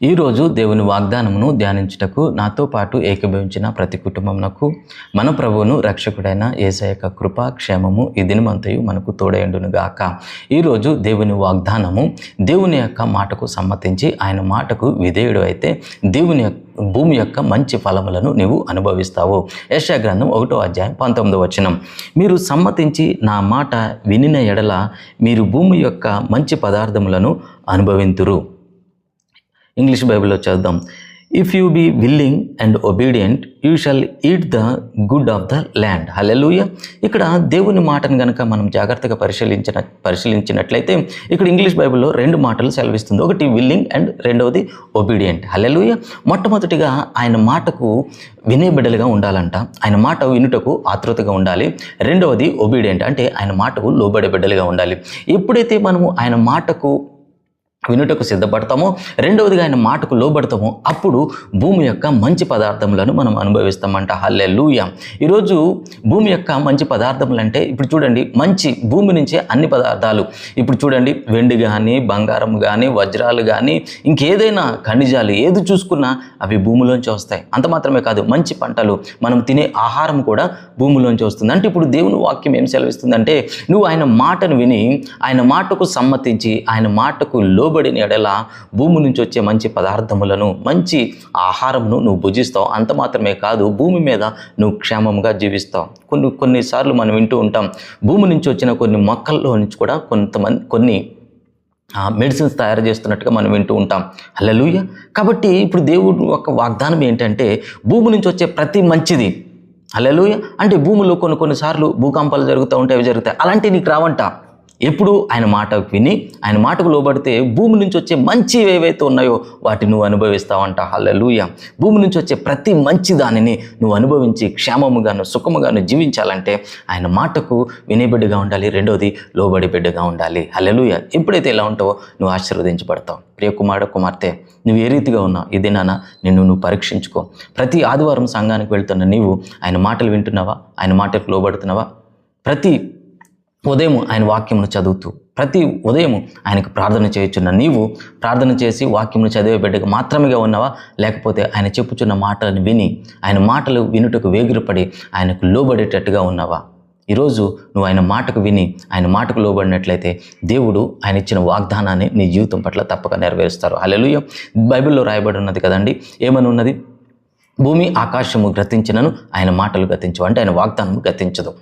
ఈరోజు దేవుని వాగ్దానమును ధ్యానించుటకు నాతో పాటు ఏకీభవించిన ప్రతి కుటుంబంనకు మన ప్రభువును రక్షకుడైన ఏసయ యొక్క కృప క్షేమము ఈ దినమంతయు మనకు తోడేండును గాక ఈరోజు దేవుని వాగ్దానము దేవుని యొక్క మాటకు సమ్మతించి ఆయన మాటకు విధేయుడు అయితే దేవుని యొక్క భూమి యొక్క మంచి ఫలములను నీవు అనుభవిస్తావు. యశా గ్రంథం ఒకటో అధ్యాయం పంతొమ్మిదో వచనం. మీరు సమ్మతించి నా మాట వినిన ఎడల మీరు భూమి యొక్క మంచి పదార్థములను అనుభవింతురు. ఇంగ్లీష్ బైబిల్లో చదువుదాం if you be willing and obedient you shall eat the good of the land hallelujah ఇక్కడ దేవుని మాటను గనక మనం జాగ్రత్తగా పరిశీలించిన పరిశీలించినట్లయితే ఇక్కడ ఇంగ్లీష్ బైబిల్లో రెండు మాటలు సెలవిస్తుంది. ఒకటి విల్లింగ్ అండ్ రెండవది ఒబీడియంట్ హలెలూయ మొట్టమొదటిగా ఆయన మాటకు వినే బిడ్డలుగా ఉండాలంట. ఆయన మాట వినుటకు ఆతృతగా ఉండాలి. రెండవది ఒబీడియంట్ అంటే ఆయన మాటకు లోబడే బిడ్డలుగా ఉండాలి. ఎప్పుడైతే మనము ఆయన మాటకు వినుటకు సిద్ధపడతాము రెండవదిగా ఆయన మాటకు లోబడతాము అప్పుడు భూమి యొక్క మంచి పదార్థములను మనం అనుభవిస్తామంట. హల్లే లూయ ఈరోజు భూమి యొక్క మంచి పదార్థములు అంటే ఇప్పుడు చూడండి మంచి భూమి నుంచే అన్ని పదార్థాలు. ఇప్పుడు చూడండి వెండి కానీ బంగారం కానీ వజ్రాలు కానీ ఇంకేదైనా ఖనిజాలు ఏది చూసుకున్నా అవి భూమిలోంచి వస్తాయి. అంత మాత్రమే కాదు మంచి పంటలు మనం తినే ఆహారం కూడా భూమిలోంచి వస్తుంది. అంటే ఇప్పుడు దేవుని వాక్యం ఏం సెలవిస్తుందంటే నువ్వు ఆయన మాటను విని ఆయన మాటకు సమ్మతించి ఆయన మాటకు లోబడిన ఎడల భూమి నుంచి వచ్చే మంచి పదార్థములను మంచి ఆహారమును నువ్వు భుజిస్తావు. అంత మాత్రమే కాదు భూమి మీద నువ్వు క్షేమంగా జీవిస్తావు. కొన్ని కొన్నిసార్లు మనం వింటూ ఉంటాం భూమి నుంచి వచ్చిన కొన్ని మొక్కల్లో నుంచి కూడా కొంతమంది కొన్ని మెడిసిన్స్ తయారు చేస్తున్నట్టుగా మనం వింటూ ఉంటాం. హల్లెలూయ! కాబట్టి ఇప్పుడు దేవుడు ఒక వాగ్దానం ఏంటంటే భూమి నుంచి వచ్చే ప్రతి మంచిది హల్లెలూయ! అంటే భూమిలో కొన్ని కొన్నిసార్లు భూకంపాలు జరుగుతూ ఉంటాయి అవి జరుగుతాయి. అలాంటివి నీకు రావంట. ఎప్పుడు ఆయన మాట విని ఆయన మాటకు లోబడితే భూమి నుంచి వచ్చే మంచి ఏవైతే ఉన్నాయో వాటి నువ్వు అనుభవిస్తావంట. హల్లెలూయ. భూమి నుంచి వచ్చే ప్రతి మంచి దానిని నువ్వు అనుభవించి క్షేమముగాను సుఖముగాను జీవించాలంటే ఆయన మాటకు వినేబిడ్డగా ఉండాలి. రెండవది లోబడి బిడ్డగా ఉండాలి. హల్లెలూయ. ఎప్పుడైతే ఇలా ఉంటావో నువ్వు ఆశీర్వదించబడతావు. ప్రియ కుమార కుమార్తె నువ్వు ఏ రీతిగా ఉన్నావు? ఇది నాన్న నిన్ను నువ్వు పరీక్షించుకో. ప్రతి ఆదివారం సంఘానికి వెళ్తున్న నీవు ఆయన మాటలు వింటున్నావా? ఆయన మాటకు లోబడుతున్నావా? ప్రతి ఉదయం ఆయన వాక్యమును చదువుతూ ప్రతి ఉదయం ఆయనకు ప్రార్థన చేయొచ్చున్న నీవు ప్రార్థన చేసి వాక్యమును చదివే బిడ్డకు మాత్రమేగా ఉన్నావా? లేకపోతే ఆయన చెప్పుచున్న మాటలను విని ఆయన మాటలు వినుటకు వేగిరపడి ఆయనకు లోబడేటట్టుగా ఉన్నావా? ఈరోజు నువ్వు ఆయన మాటకు విని ఆయన మాటకు లోబడినట్లయితే దేవుడు ఆయన ఇచ్చిన వాగ్దానాన్ని నీ జీవితం పట్ల తప్పక నెరవేరుస్తారు. అలెలుయ బైబిల్లో రాయబడి ఉన్నది కదండి ఏమని ఉన్నది భూమి ఆకాశము గతించినను ఆయన మాటలు గతించవు అంటే ఆయన వాగ్దానము గతించదు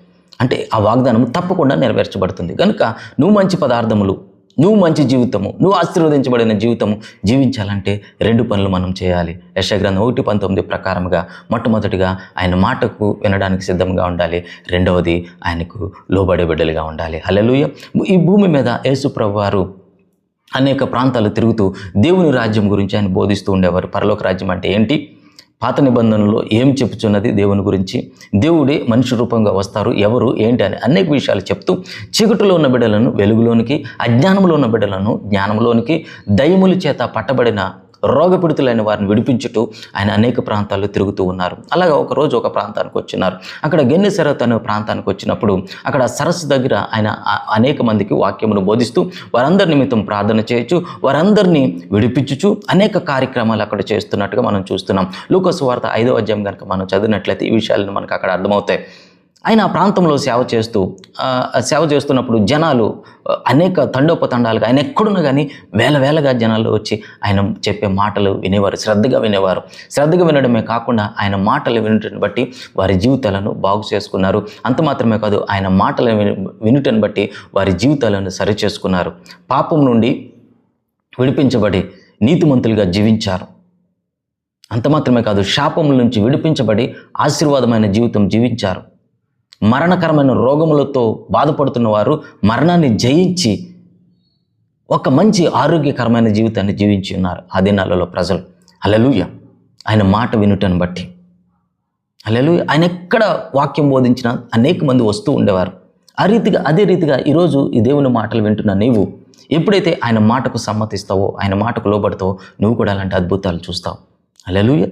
అంటే ఆ వాగ్దానం తప్పకుండా నెరవేర్చబడుతుంది. కనుక నువ్వు మంచి పదార్థములు నువ్వు మంచి జీవితము నువ్వు ఆశీర్వదించబడిన జీవితము జీవించాలంటే రెండు పనులు మనం చేయాలి. యశగ్రంథం ఒకటి పంతొమ్మిది ప్రకారముగా మొట్టమొదటిగా ఆయన మాటకు వినడానికి సిద్ధంగా ఉండాలి. రెండవది ఆయనకు లోబడే బిడ్డలుగా ఉండాలి. హలలుయ ఈ భూమి మీద యేసు వారు అనేక ప్రాంతాలు తిరుగుతూ దేవుని రాజ్యం గురించి ఆయన బోధిస్తూ ఉండేవారు. పరలోక రాజ్యం అంటే ఏంటి? పాత నిబంధనలో ఏం చెప్పుచున్నది దేవుని గురించి? దేవుడే మనిషి రూపంగా వస్తారు. ఎవరు? ఏంటి అని అనేక విషయాలు చెప్తూ చీకటిలో ఉన్న బిడ్డలను వెలుగులోనికి అజ్ఞానంలో ఉన్న బిడ్డలను జ్ఞానంలోనికి దయముల చేత పట్టబడిన రోగపీడితులైన వారిని విడిపించుటూ ఆయన అనేక ప్రాంతాల్లో తిరుగుతూ ఉన్నారు. అలాగా ఒకరోజు ఒక ప్రాంతానికి వచ్చినారు. అక్కడ గెన్నెసరత్ అనే ప్రాంతానికి వచ్చినప్పుడు అక్కడ సరస్సు దగ్గర ఆయన అనేక మందికి వాక్యమును బోధిస్తూ వారందరి నిమిత్తం ప్రార్థన చేయొచ్చు వారందరినీ విడిపించుచు అనేక కార్యక్రమాలు అక్కడ చేస్తున్నట్టుగా మనం చూస్తున్నాం. లూకస్ వార్త ఐదో అధ్యాయం కనుక మనం చదివినట్లయితే ఈ విషయాలను మనకు అక్కడ అర్థమవుతాయి. ఆయన ఆ ప్రాంతంలో సేవ చేస్తూ సేవ చేస్తున్నప్పుడు జనాలు అనేక తండోపతండాలుగా ఆయన ఎక్కడున్నా కానీ వేల వేలగా జనాలు వచ్చి ఆయన చెప్పే మాటలు వినేవారు శ్రద్ధగా వినేవారు. శ్రద్ధగా వినడమే కాకుండా ఆయన మాటలు వినటం బట్టి వారి జీవితాలను బాగు చేసుకున్నారు. అంత మాత్రమే కాదు ఆయన మాటలు వినుటను బట్టి వారి జీవితాలను సరి చేసుకున్నారు పాపం నుండి విడిపించబడి నీతిమంతులుగా జీవించారు. అంత మాత్రమే కాదు శాపముల నుంచి విడిపించబడి ఆశీర్వాదమైన జీవితం జీవించారు. మరణకరమైన రోగములతో బాధపడుతున్న వారు మరణాన్ని జయించి ఒక మంచి ఆరోగ్యకరమైన జీవితాన్ని జీవించి ఉన్నారు ఆ దినాలలో ప్రజలు. అలలుయ ఆయన మాట వినుటను బట్టి. అలలు ఆయన ఎక్కడ వాక్యం బోధించినా అనేక మంది వస్తూ ఉండేవారు. ఆ రీతిగా అదే రీతిగా ఈరోజు ఈ దేవుని మాటలు వింటున్న నీవు ఎప్పుడైతే ఆయన మాటకు సమ్మతిస్తావో ఆయన మాటకు లోబడతావో నువ్వు కూడా అలాంటి అద్భుతాలు చూస్తావు. అలలుయ్య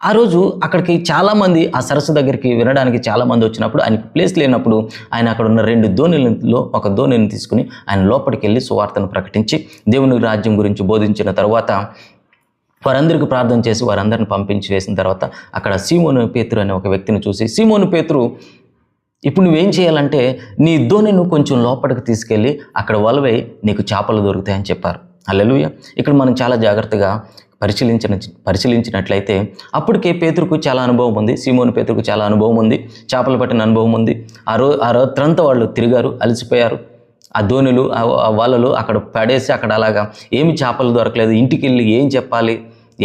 ఆ రోజు అక్కడికి చాలామంది ఆ సరస్సు దగ్గరికి వినడానికి చాలామంది వచ్చినప్పుడు ఆయనకి ప్లేస్ లేనప్పుడు ఆయన అక్కడ ఉన్న రెండు ధోనిలో ఒక ధోనిని తీసుకుని ఆయన లోపలికి వెళ్ళి సువార్తను ప్రకటించి దేవుని రాజ్యం గురించి బోధించిన తర్వాత వారందరికీ ప్రార్థన చేసి వారందరిని పంపించి వేసిన తర్వాత అక్కడ సీమోను పేతురు అనే ఒక వ్యక్తిని చూసి సీమోను పేతురు ఇప్పుడు నువ్వేం చేయాలంటే నీ ధోనిను కొంచెం లోపలికి తీసుకెళ్ళి అక్కడ వలవై నీకు చేపలు దొరుకుతాయని చెప్పారు. అల్లెలుయ ఇక్కడ మనం చాలా జాగ్రత్తగా పరిశీలించిన పరిశీలించినట్లయితే అప్పటికే పేతురుకు చాలా అనుభవం ఉంది సీమోని పేతురుకు చాలా అనుభవం ఉంది చేపలు పట్టిన అనుభవం ఉంది. ఆ రో ఆ రాత్రంతా వాళ్ళు తిరిగారు అలసిపోయారు. ఆ ధోనులు ఆ ఆ వలలు అక్కడ పడేసి అక్కడ అలాగా ఏమి చేపలు దొరకలేదు ఇంటికి వెళ్ళి ఏం చెప్పాలి?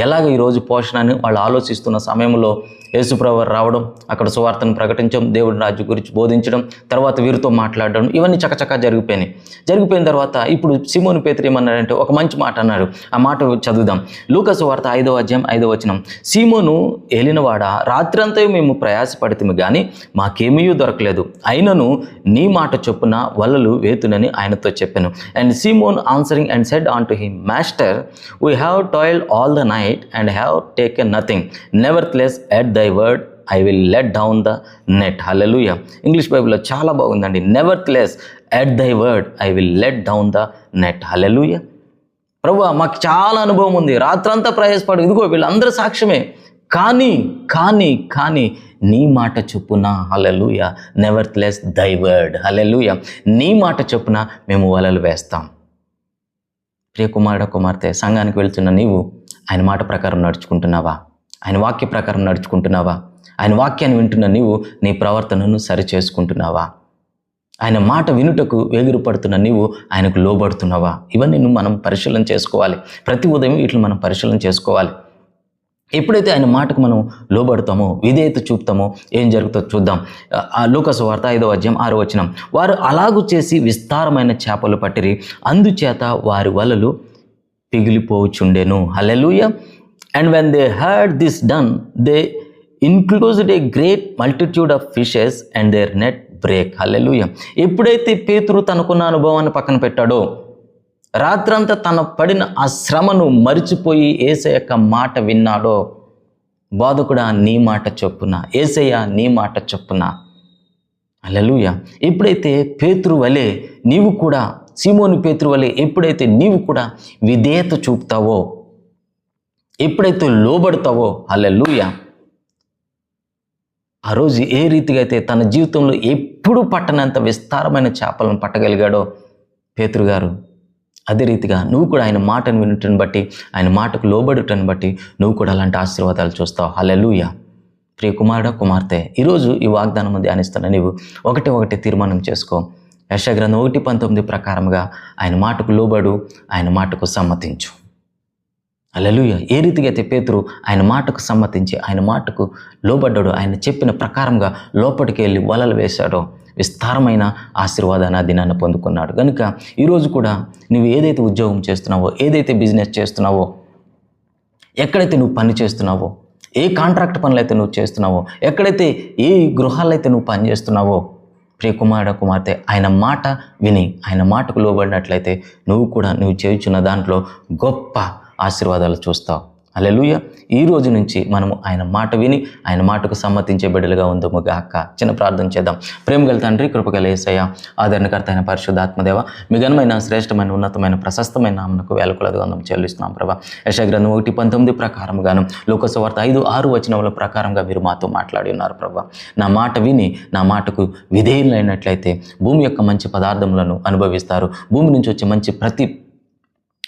ఎలాగ ఈరోజు పోషణ అని వాళ్ళు ఆలోచిస్తున్న సమయంలో యేసుప్రభు రావడం అక్కడ సువార్తను ప్రకటించడం దేవుడి రాజు గురించి బోధించడం తర్వాత వీరితో మాట్లాడడం ఇవన్నీ చకచకా జరిగిపోయినాయి. జరిగిపోయిన తర్వాత ఇప్పుడు సిమోను పేతురు ఏమన్నాడంటే ఒక మంచి మాట అన్నారు ఆ మాట చదువుదాం. లూకసు వార్త ఐదవ అధ్యాయం ఐదవ వచనం. సీమోను ఏలినవాడ రాత్రంతా మేము ప్రయాసపడితే కానీ మాకేమీ దొరకలేదు. అయినను నీ మాట చొప్పున వలలు వేతునని ఆయనతో చెప్పాను. And Simon answering and said unto him master we have toil all the night and have have nothing nothing. Nevertheless, at thy word I will let down the net hallelujah English బైబిల్లో చాలా బాగుందండి. Nevertheless at thy word I will let down the net hallelujah ప్రభు మాకు చాలా అనుభవం ఉంది. రాత్రంతా ప్రయాసపడు. ఇదిగో వీళ్ళందరూ సాక్ష్యమే. కానీ కానీ కానీ నీ మాట చొప్పున hallelujah nevertheless thy word hallelujah నీ మాట చొప్పున మేము వలలు వేస్తాం. ప్రియకుమారుడ కుమార్తె సంఘానికి వెళ్తున్న నీవు ఆయన మాట ప్రకారం నడుచుకుంటున్నావా? ఆయన వాక్య ప్రకారం నడుచుకుంటున్నావా? ఆయన వాక్యాన్ని వింటున్న నీవు నీ ప్రవర్తనను సరి చేసుకుంటున్నావా ఆయన మాట వినుటకు వేగిరపడుతున్న నీవు ఆయనకు లోబడుతున్నావా? ఇవన్నీ నువ్వు మనం పరిశీలన చేసుకోవాలి. ప్రతి ఉదయం వీటిని మనం పరిశీలన చేసుకోవాలి. ఎప్పుడైతే ఆయన మాటకు మనం లోబడతామో విధేయత చూపుతామో ఏం జరుగుతుందో చూద్దాం. ఆ లూకసు వార్త ఐదో అధ్యాయం ఆరో వచనం. వారు అలాగు చేసి విస్తారమైన చేపలు పట్టిరి. అందుచేత వారి వలలు పిగిలిపోచుండెను hallelujah and when they heard this done they inclosed a great multitude of fishes and their net break hallelujah ఎప్పుడైతే పేతురు తనకున్న అనుభవాన్ని పక్కన పెట్టాడో రాత్రంతా తన పడిన ఆ శ్రమను మరిచిపోయి ఏసయ్య యొక్క మాట విన్నాడో బాధకుడా నీ మాట చొప్పున ఏసయ్య నీ మాట చొప్పున. అలలుయ ఎప్పుడైతే పేతురు వలె నీవు కూడా సీమోని పేతురు వలె ఎప్పుడైతే నీవు కూడా విధేయత చూపుతావో ఎప్పుడైతే లోబడతావో అల్లెలుయ ఆ రోజు ఏ రీతిగా అయితే తన జీవితంలో ఎప్పుడు పట్టనంత విస్తారమైన చేపలను పట్టగలిగాడో పేతురు గారు అదే రీతిగా నువ్వు కూడా ఆయన మాటను వినుటను బట్టి ఆయన మాటకు లోబడుటను బట్టి నువ్వు కూడా అలాంటి ఆశీర్వాదాలు చూస్తావు. హలెలుయ ప్రియ కుమారుడ కుమార్తె ఈరోజు ఈ వాగ్దానం ధ్యానిస్తున్న నీవు ఒకటి ఒకటి తీర్మానం చేసుకో. యశగ్రంథం ఒకటి పంతొమ్మిది ప్రకారంగా ఆయన మాటకు లోబడు ఆయన మాటకు సమ్మతించు. అలలుయ ఏ రీతిగా అయితే పేతురు ఆయన మాటకు సమ్మతించి ఆయన మాటకు లోబడ్డాడు ఆయన చెప్పిన ప్రకారంగా లోపలికి వెళ్ళి వలలు వేశాడో విస్తారమైన ఆశీర్వాదాన్ని దినాన్ని పొందుకున్నాడు. కనుక ఈరోజు కూడా నువ్వు ఏదైతే ఉద్యోగం చేస్తున్నావో ఏదైతే బిజినెస్ చేస్తున్నావో ఎక్కడైతే నువ్వు పని చేస్తున్నావో ఏ కాంట్రాక్ట్ పనులు అయితే నువ్వు చేస్తున్నావో ఎక్కడైతే ఏ గృహాలైతే నువ్వు పని చేస్తున్నావో ప్రియ కుమారుడ కుమార్తె ఆయన మాట విని ఆయన మాటకు లోబడినట్లయితే నువ్వు కూడా నువ్వు చేయుచున్న దాంట్లో గొప్ప ఆశీర్వాదాలు చూస్తావు. అలెలుయ ఈ రోజు నుంచి మనము ఆయన మాట విని ఆయన మాటకు సమ్మతించే బిడ్డలుగా ఉందము గాక. చిన్న ప్రార్థన చేద్దాం. ప్రేమగల తండ్రి కృపగల ఏసయ్య ఆదరణకర్త అయిన పరిశుద్ధాత్మదేవ మీ ఘనమైన శ్రేష్టమైన ఉన్నతమైన ప్రశస్తమైన నామనకు వేలకులది వందం చెల్లిస్తున్నాం ప్రభా. యశగ్రంథం ఒకటి పంతొమ్మిది ప్రకారంగాను లోకసవార్త ఐదు ఆరు వచనముల ప్రకారంగా మీరు మాతో మాట్లాడి ఉన్నారు ప్రభా. నా మాట విని నా మాటకు విధేయులైనట్లయితే భూమి యొక్క మంచి పదార్థములను అనుభవిస్తారు. భూమి నుంచి వచ్చే మంచి ప్రతి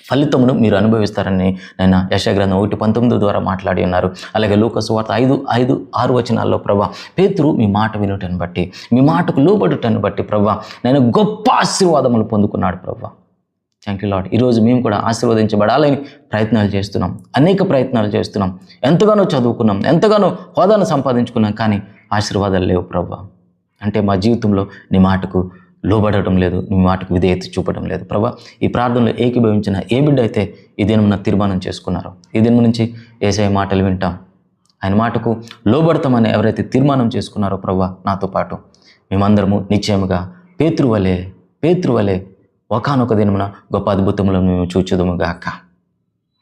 ఫలితమును మీరు అనుభవిస్తారని నేను యశగ్రంథం ఒకటి పంతొమ్మిది ద్వారా మాట్లాడి ఉన్నారు. అలాగే లోకసువార్త ఐదు ఐదు ఆరు వచనాల్లో ప్రభా పేతురు మీ మాట వినుటను బట్టి మీ మాటకు లోబడుటను బట్టి ప్రభా నేను గొప్ప ఆశీర్వాదములు పొందుకున్నాడు ప్రభా. థ్యాంక్ యూ లాడ్ ఈరోజు మేము కూడా ఆశీర్వదించబడాలని ప్రయత్నాలు చేస్తున్నాం. అనేక ప్రయత్నాలు చేస్తున్నాం. ఎంతగానో చదువుకున్నాం. ఎంతగానో హోదాను సంపాదించుకున్నాం. కానీ ఆశీర్వాదాలు లేవు ప్రభా. అంటే మా జీవితంలో నీ మాటకు లోబడటం లేదు మీ మాటకు విధేయత చూపడం లేదు. ప్రభా ఈ ప్రార్థనలో ఏకీభవించిన ఏ బిడ్డ అయితే ఈ దినమున తీర్మానం చేసుకున్నారో ఈ దినం నుంచి ఏసఐ మాటలు వింటాం. ఆయన మాటకు లోబడతామని ఎవరైతే తీర్మానం చేసుకున్నారో ప్రభా నాతో పాటు మేమందరము నిశ్చయముగా పేతృవలే పేతృవలే ఒకనొక దినమున గొప్ప అద్భుతములను మేము చూచుదుము గాక.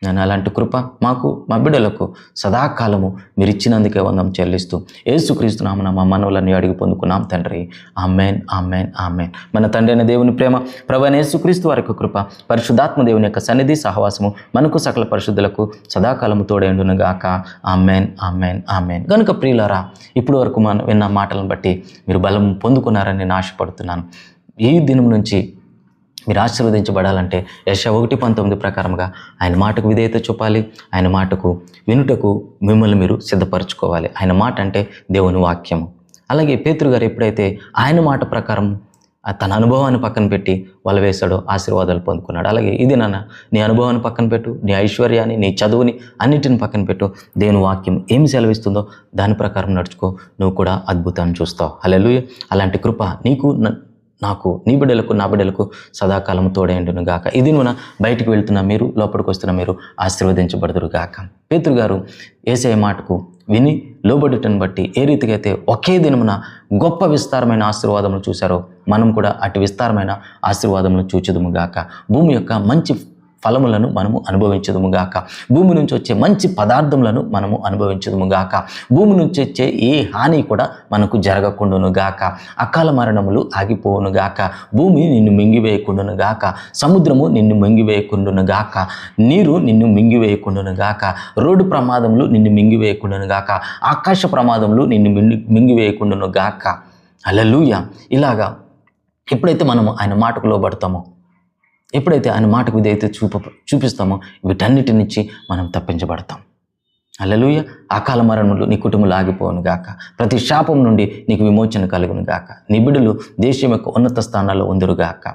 నేను అలాంటి కృప మాకు మా బిడ్డలకు సదాకాలము మీరు ఇచ్చినందుకే వందం చెల్లిస్తూ ఏసుక్రీస్తున్నామన్న మా మనవులని అడిగి పొందుకున్నాం తండ్రి. Amen amen amen. మన తండ్రి అయిన దేవుని ప్రేమ ప్రభు అయిన యేసుక్రీస్తు వారి యొక్క కృప పరిశుద్ధాత్మ దేవుని యొక్క సన్నిధి సహవాసము మనకు సకల పరిశుద్ధులకు సదాకాలము తోడేండునుగాక ఆమెన్ ఆమెన్ ఆమెన్. కనుక ప్రియులరా ఇప్పుడు వరకు మనం విన్న మాటలను బట్టి మీరు బలం పొందుకున్నారని నేను ఆశపడుతున్నాను. ఈ దినం నుంచి మీరు ఆశీర్వదించబడాలంటే యశ ఒకటి పంతొమ్మిది ప్రకారంగా ఆయన మాటకు విధేయత చూపాలి. ఆయన మాటకు వినుటకు మిమ్మల్ని మీరు సిద్ధపరచుకోవాలి. ఆయన మాట అంటే దేవుని వాక్యము. అలాగే పేతురు గారు ఎప్పుడైతే ఆయన మాట ప్రకారం తన అనుభవాన్ని పక్కన పెట్టి వల వేశాడో ఆశీర్వాదాలు పొందుకున్నాడు. అలాగే ఇది నాన్న నీ అనుభవాన్ని పక్కన పెట్టు నీ ఐశ్వర్యాన్ని నీ చదువుని అన్నిటిని పక్కన పెట్టు. దేవుని వాక్యం ఏమి సెలవిస్తుందో దాని ప్రకారం నడుచుకో. నువ్వు కూడా అద్భుతాన్ని చూస్తావు. అలెలు అలాంటి కృప నీకు నాకు నీ బిడ్డలకు నా బిడ్డలకు సదాకాలం తోడేయండును గాక. ఇది నువ్వు బయటికి వెళ్తున్న మీరు లోపలికి వస్తున్న మీరు ఆశీర్వదించబడదురు గాక. పేతురు గారు ఏసే మాటకు విని లోబడుటను బట్టి ఏ రీతిగా అయితే ఒకే దినమున గొప్ప విస్తారమైన ఆశీర్వాదములు చూశారో మనం కూడా అటు విస్తారమైన ఆశీర్వాదములు చూచుదుము గాక. భూమి యొక్క మంచి ఫలములను మనము అనుభవించదుము గాక. భూమి నుంచి వచ్చే మంచి పదార్థములను మనము అనుభవించదుము గాక. భూమి నుంచి వచ్చే ఏ హాని కూడా మనకు జరగకుండాను గాక. అకాల మరణములు ఆగిపోవును గాక. భూమి నిన్ను మింగివేయకుండును గాక. సముద్రము నిన్ను మింగివేయకుండును గాక. నీరు నిన్ను మింగివేయకుండును గాక. రోడ్డు ప్రమాదములు నిన్ను మింగివేయకుండును గాక. ఆకాశ ప్రమాదములు నిన్ను మింగి మింగివేయకుండును గాక. అలలుయ ఇలాగా ఎప్పుడైతే మనము ఆయన మాటకు లోబడతామో ఎప్పుడైతే ఆయన మాటకు విధైతే చూప చూపిస్తామో వీటన్నిటి నుంచి మనం తప్పించబడతాం. అల్లలుయ అకాల మరణములు నీ కుటుంబంలో ఆగిపోవును గాక. ప్రతి శాపం నుండి నీకు విమోచన కలుగును గాక. నీ దేశం యొక్క ఉన్నత స్థానాల్లో ఉందరు గాక.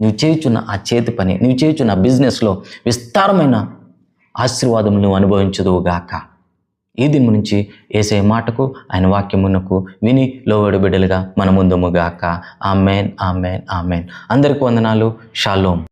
నువ్వు చేయుచున్న ఆ చేతి పని నువ్వు చేయుచున్న బిజినెస్లో విస్తారమైన ఆశీర్వాదం నువ్వు అనుభవించదువు గాక. ఈ దినం నుంచి ఏసే మాటకు ఆయన వాక్యమునకు విని లోబడి బిడ్డలుగా మన ముందుముగాక ఆమెన్ ఆమెన్ ఆమెన్. అందరికి వందనాలు. షాలోం.